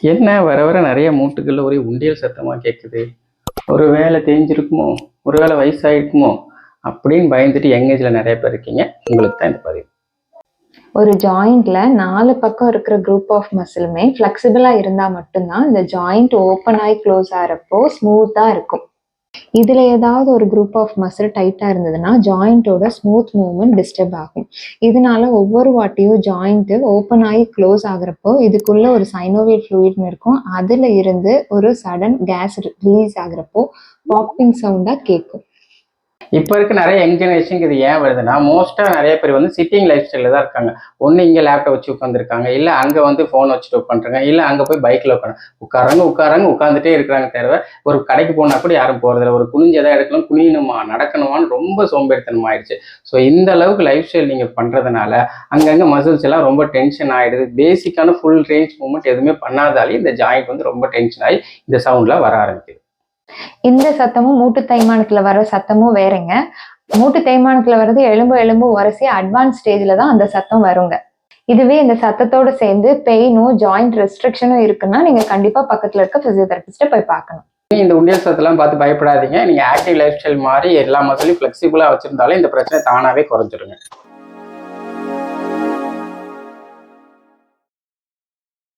என்ன? வர வர நிறைய மூட்டுகளில் ஒரே உண்டியல் சத்தமாக கேட்குது ஒரு வேலை தேஞ்சிருக்குமோ? ஒரு வேலை வயசாயிருக்குமோ? அப்படின்னு பயந்துட்டு யங் நிறைய பேர் இருக்கீங்க. உங்களுக்கு தான் இந்த பதிவு. ஒரு ஜாயிண்ட்ல நாலு பக்கம் இருக்கிற குரூப் ஆஃப் மசிலுமே ஃப்ளெக்சிபிளா இருந்தா மட்டும்தான் இந்த ஜாயிண்ட் ஓப்பன் ஆகி க்ளோஸ் ஆகிறப்போ ஸ்மூத்தா இருக்கும். இதுல ஏதாவது ஒரு குரூப் ஆஃப் மசில் டைட்டா இருந்ததுன்னா ஜாயிண்டோட ஸ்மூத் மூவ்மெண்ட் டிஸ்டர்ப் ஆகும். இதனால ஒவ்வொரு வாட்டியும் ஜாயிண்ட் ஓப்பன் ஆகி க்ளோஸ் ஆகுறப்போ இதுக்குள்ள ஒரு சைனோவியல் ஃப்ளூயிட்னு இருக்கும். அதுல இருந்து ஒரு சடன் கேஸ் ரிலீஸ் ஆகுறப்போ பாப்பிங் சவுண்டா கேட்கும் இப்போ இருக்க நிறைய யங் ஜெனரேஷனுக்கு இது ஏன் வருதுன்னா மோஸ்ட்டாக நிறைய பேர் வந்து சிட்டிங் லைஃப் ஸ்டைலில் தான் இருக்காங்க. ஒன்று இங்கே லேப்டாப் வச்சு உட்காந்துருக்காங்க இல்லை அங்கே வந்து ஃபோன் வச்சுட்டு உட்காந்துருக்காங்க இல்லை அங்கே போய் பைக்கில் உட்காந்து உட்காராங்க உட்காராங்க உட்காந்துட்டே இருக்கிறாங்க தவிர ஒரு கடைக்கு போனால் கூட யாரும் போகிறதில்ல ஒரு குனிஞ்சு எதாவது எடுக்கணும் குனியணுமா நடக்கணுமான்னு ரொம்ப சோம்பேறித்தனம் ஆயிடுச்சு. ஸோ இந்த அளவுக்கு லைஃப் ஸ்டைல் நீங்கள் பண்ணுறதுனால அங்கங்கே மசில்ஸ் எல்லாம் ரொம்ப டென்ஷன் ஆகிடுது பேசிக்கான ஃபுல் ரேஞ்ச் மூவ்மெண்ட் எதுவுமே பண்ணாதாலே இந்த ஜாயிண்ட் வந்து ரொம்ப டென்ஷன் ஆகி இந்த சவுண்ட்லாம் வர ஆரம்பிக்குது. இந்த சத்தமும் மூட்டு தேய்மானத்துல வர சத்தமும் வேறங்க. மூட்டு தேய்மானத்துல வர்றது எலும்பு எலும்பு உரசி அட்வான்ஸ் ஸ்டேஜ்ல தான் அந்த சத்தம் வருங்க. இதுவே இந்த சத்தத்தோட சேர்ந்து பெயினும் ஜாயிண்ட் ரெஸ்ட்ரிக்ஷனும் இருக்குன்னா நீங்க கண்டிப்பா பக்கத்துல இருக்க பிசியோதெரபிஸ்ட போய் பார்க்கணும். இந்த உண்டியல் சத்தெல்லாம் பார்த்து பயப்படாதீங்க. நீங்கள் ஆக்டிவ் லைஃப் ஸ்டைல் மாதிரி எல்லா மசிலையும் ஃபிளெக்சிபிளா வச்சிருந்தாலும் இந்த பிரச்சனை தானாகவே குறைஞ்சிருங்க.